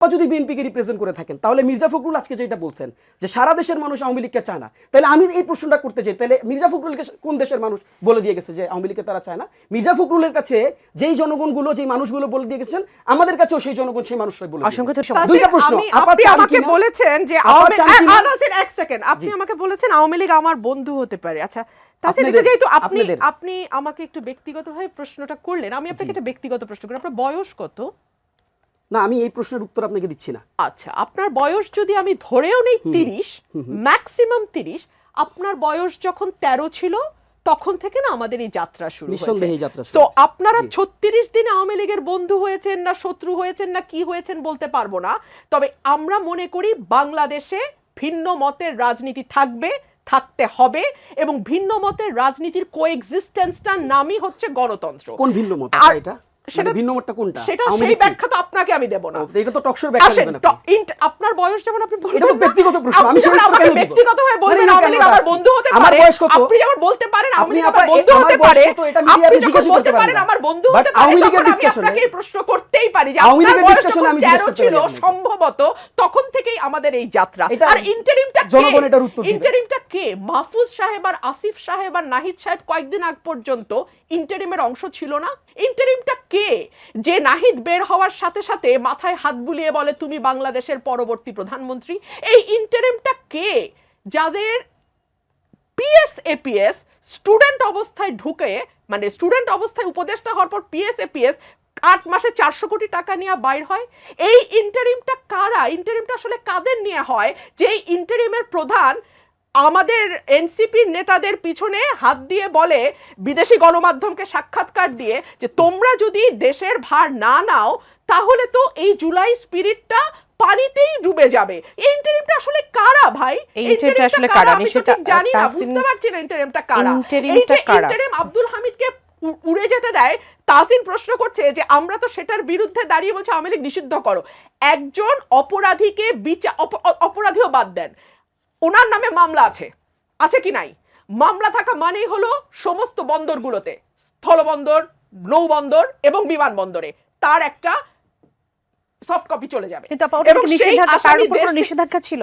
বা যদি বিএনপিকে রিপ্রেজেন্ট করে থাকেন তাহলে মির্জা ফখরুল আজকে যেটা বলছেন যে সারা দেশের মানুষ আওয়ামী লীগকে চায় না। তাহলে আমি এই প্রশ্নটা করতে চাই তাহলে মির্জা ফখরুলকে কোন দেশের মানুষ বলে দিয়ে গেছে যে আওয়ামী লীগকে তারা চায় না? মির্জা ফখরুলের কাছে যেই জনগণগুলো যেই মানুষগুলো বলে দিয়ে গেছেন আমাদের কাছেও সেই জনগণ সেই মানুষরাই বলে অসংখ্য। দুইটা প্রশ্ন আপা আপনি আমাকে বলেছেন যে আওয়ামী এক সেকেন্ড আপনি আমাকে বলেছেন আওয়ামী লীগ আমার বন্ধু হতে পারে। আচ্ছা যেহেতু আপনি আপনি আমাকে একটু ব্যক্তিগতভাবে প্রশ্নটা করলেন। আমি আপনাকে একটা ব্যক্তিগত প্রশ্ন করি। আপনার বয়স কত? না আমি এই প্রশ্নের উত্তর আপনাকে দিচ্ছি না। আচ্ছা আপনার বয়স যদি আমি ধরেও নেই তিরিশ ম্যাক্সিমাম তিরিশ আপনার বয়স যখন তেরো ছিল তখন থেকে না আমাদের এই যাত্রা শুরু নিঃসন্দেহে যাত্রা তো আপনারা। ছত্রিশ দিন আওয়ামী লীগের বন্ধু হয়েছেন না শত্রু হয়েছেন না কি হয়েছেন বলতে পারব না। তবে আমরা মনে করি বাংলাদেশে ভিন্ন মতের রাজনীতি থাকবে থাকতে হবে এবং ভিন্ন মতের রাজনীতির কোএক্সিস্টেন্সটার নামই হচ্ছে গণতন্ত্র। কোন ভিন্ন মত? এটা? সেটা- সেটা ভিন্ন মতটা কোনটা? সেটা সেই ব্যাখ্যা তো আপনাকে আমি দেব না। এটা তো টকশোর ব্যাখ্যা দেবেন আপনি। আপনার বয়স যেমন আপনি বললেন এটা তো ব্যক্তিগত প্রশ্ন, আমি আপনি দিব? ব্যক্তিগতভাবে বলবেন না, আওয়ামী আমার বন্ধু হতে পারে? আপনি যেমন বলতে পারেন আপনি আমার বন্ধু হতে পারে আপনি যখন বলতে পারেন আমার বন্ধু হতে পারে তখন আমি আপনাকে এই প্রশ্ন করতেই পারি যে আপনার বয়স আমি জিজ্ঞেস করতে ছিল সম্ভবত তখন থেকেই আমাদের এই যাত্রা। আর ইন্টারিমটা জনগণ এটার উত্তর দিবে। ইন্টারিমটা কে? মাহফুজ সাহেব আর আসিফ সাহেব আর নাহিদ সাহেব কয়েকদিন আগ পর্যন্ত ইন্টারিমের অংশ ছিল না ইন্টারিমটা কে? যে নাহিদ বের হওয়ার সাথে সাথে মাথায় হাত বুলিয়ে বলে, তুমি বাংলাদেশের পরবর্তী প্রধানমন্ত্রী। এই ইন্টারিমটা কে? যাদের পিএস এপিএস স্টুডেন্ট অবস্থায় ঢুকে মানে স্টুডেন্ট অবস্থায় উপদেষ্টা হওয়ার পর পিএস এপিএস আট মাসে চারশো কোটি টাকা নিয়ে বাইর হয়। এই ইন্টারিমটা কারা? ইন্টারিমটা আসলে কাদের নিয়ে হয়? যে ইন্টারিমের প্রধান আমাদের এনসিপির নেতাদের পিছনে হাত দিয়ে বলে বিদেশি গণমাধ্যমকে সাক্ষাৎকার দিয়ে যে তোমরা যদি দেশের ভার না নাও তাহলে তো এই জুলাই স্পিরিটটা পানিতেই ডুবে যাবে। ইন্টারিমটা আসলে কারা ভাই? interimটা আসলে কারা? আমি তো জানি না বুঝতে পারছি না ইন্টারিমটা কারা। যে কারা? ইন্টারিম আব্দুল হামিদকে উড়ে যেতে দেয় তাসিন প্রশ্ন করছে যে আমরা তো সেটার বিরুদ্ধে দাঁড়িয়ে বলছে আওয়ামী লীগ নিষিদ্ধ করো। একজন অপরাধীকে বিচার অপরাধীও বাদ দেন। ওনার নামে মামলা আছে। আছে কি নাই? মামলা থাকা মানেই হলো সমস্ত বন্দরগুলোতে। স্থলবন্দর নৌবন্দর এবং বিমানবন্দরে তার একটা সফট কপি চলে যাবে। এটা নিষেধাজ্ঞা ছিল?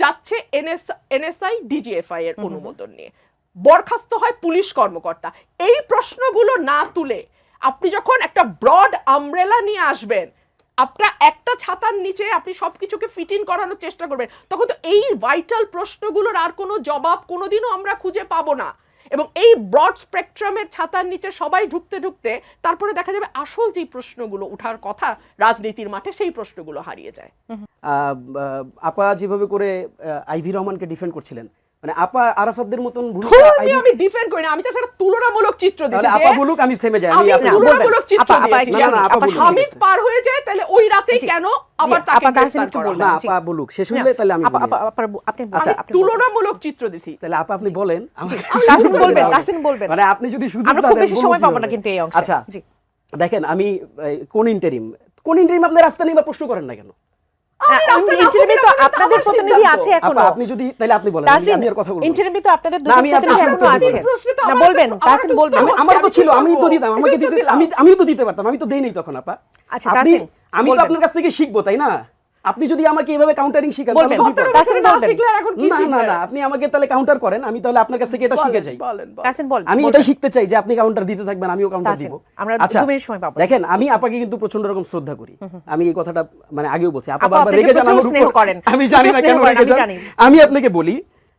যাচ্ছে এনএস এনএসআই ডিজিএফআই এর অনুমোদন নিয়ে। বরখাস্ত হয় পুলিশ কর্মকর্তা। এই প্রশ্নগুলো না তুলে আপনি যখন একটা ব্রড আমব্রেলা নিয়ে আসবেন আপনার একটা ছাতার নিচে আপনি সবকিছুকে ফিট ইন করানোর চেষ্টা করবেন তখন তো এই ভাইটাল প্রশ্নগুলোর আর কোনো জবাব কোনোদিনও আমরা খুঁজে পাবো না। এবং এই ব্রড স্পেকট্রামের ছাতার নিচে সবাই ঢুকতে ঢুকতে তারপরে দেখা যাবে আসল যে প্রশ্নগুলো উঠার কথা রাজনীতির মাঠে সেই প্রশ্নগুলো হারিয়ে যায়। আপা যেভাবে করে আইভি রহমানকে ডিফেন্ড করছিলেন মানে আপা আরাফাতদের মতন ভূমিকা আমি ডিফেন্ড করি না আমি just একটা তুলনামূলক চিত্র দিচ্ছি তাহলে আপা বলুক আমি থেমে যাই আমি আমি আপনি তুলনামূলক চিত্র আপা- আপা আপা হামিদ পার হয়ে যায় তাহলে ওই রাতেই কেন আবার আপা তাকে তাহসিন গ্রেফতার একটু বলবেন। না আপা বলুক শেষ হইলে তাহলে আমি আপা আপা আপা আপনি আচ্ছা, আপনি তুলনামূলক চিত্র দিছি। তাহলে আপা আপনি বলেন আমাকে- বলবেন তাসিন বলবেন। মানে আপনি যদি সুযোগ আমরা খুব বেশি সময় পাবো না কিন্তু এই অংশে। আচ্ছা জি। দেখেন আমি কোন ইন্টারিম কোন ইন্টারিম আপনি রাস্তা নিয়ে বা প্রশ্ন করেন না কেন? ইন্টারভিউ তো আপনাদের প্রতিনিধি আছে এখনও। আপনি যদি তাহলে আপনি বলেন আমি- আর কথা বলব ইন্টারভিউ তো আপনাদের দুজন আমি প্রতিনিধি এখনও আছে। না। প্রশ্নে তো না আমার বলবেন তাসিন আমার বলবেন তো ছিল আমি তো দিতাম আমাকে দিতে আমি আমিও তো দিতে পারতাম আমি তো দেই নাই তখন আপা। আচ্ছা, তাসিন, আমি তো আপনার কাছ থেকে শিখব তাই না? আপনি যদি আমাকে এভাবে কাউন্টারিং শিখান না শিখলে এখন কি না না না আপনি আমাকে তাহলে কাউন্টার করেন আমি তাহলে আপনার কাছ থেকে এটা শিখে যাই। আমি। এটাই শিখতে চাই যে আপনি কাউন্টার দিতে থাকবেন আমিও কাউন্টার দিব। আমরা আচ্ছা মিনিট সময় পাবো। দেখেন আমি আপাকে কিন্তু প্রচণ্ড রকম শ্রদ্ধা করি। আমি এই কথাটা মানে আগেও বলছি আপা বারবার আপনাকে রেগে যান আমার স্নেহ উপর। করেন। আমি জানি না কেন রেগে যান। আমি আপনাকে বলি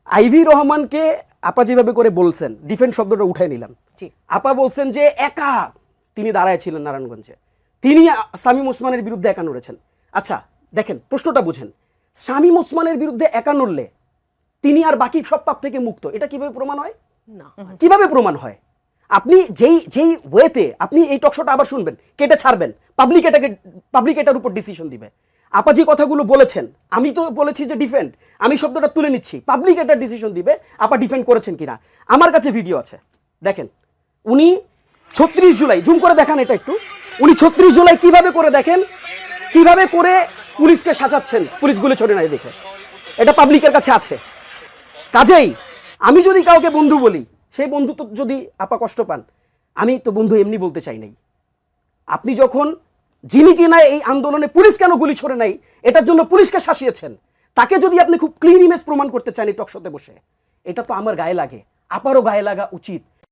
আইভি রহমানকে আপা যেভাবে করে বলছেন ডিফেন্স শব্দটা উঠাই নিলাম। জি। আপা বলছেন যে একা তিনি দাঁড়ায় ছিলেন নারায়ণগঞ্জে। তিনি সামিম ওসমানের বিরুদ্ধে একা নড়েছেন। আচ্ছা দেখেন প্রশ্নটা বুঝেন। শামীম ওসমানের বিরুদ্ধে একা নড়লে তিনি আর বাকি সব পাপ থেকে মুক্ত। এটা কীভাবে প্রমাণ হয়? না। কীভাবে প্রমাণ হয়? আপনি যেই যেই ওয়েতে আপনি এই টকশোটা আবার শুনবেন কেটে ছাড়বেন পাবলিক এটাকে পাবলিক এটার উপর ডিসিশন দিবে। আপা যে কথাগুলো বলেছেন আমি তো বলেছি যে ডিফেন্ড আমি শব্দটা তুলে নিচ্ছি পাবলিক একটা ডিসিশন দিবে আপা ডিফেন্ড করেছেন কিনা। আমার কাছে ভিডিও আছে। দেখেন উনি ছত্রিশ জুলাই জুম করে দেখান এটা একটু উনি ছত্রিশ জুলাই কীভাবে করে দেখেন? কীভাবে করে পুলিশকে সাজাচ্ছেন। পুলিশ গুলি ছড়ে নাই দেখে এটা পাবলিকের কাছে আছে। কাজেই আমি যদি কাউকে বন্ধু বলি, সেই বন্ধু তো যদি আপা কষ্ট পান, আমি তো বন্ধু এমনি বলতে চাই নাই। আপনি যখন যিনি কিনা এই আন্দোলনে পুলিশ কেন গুলি ছড়ে নাই, এটার জন্য পুলিশকে শাসিয়েছেন, তাকে যদি আপনি খুব ক্লিন ইমেজ প্রমাণ করতে চান এই টকশোতে বসে, এটা তো আমার গায়ে লাগে। আপারও গায়ে লাগা উচিত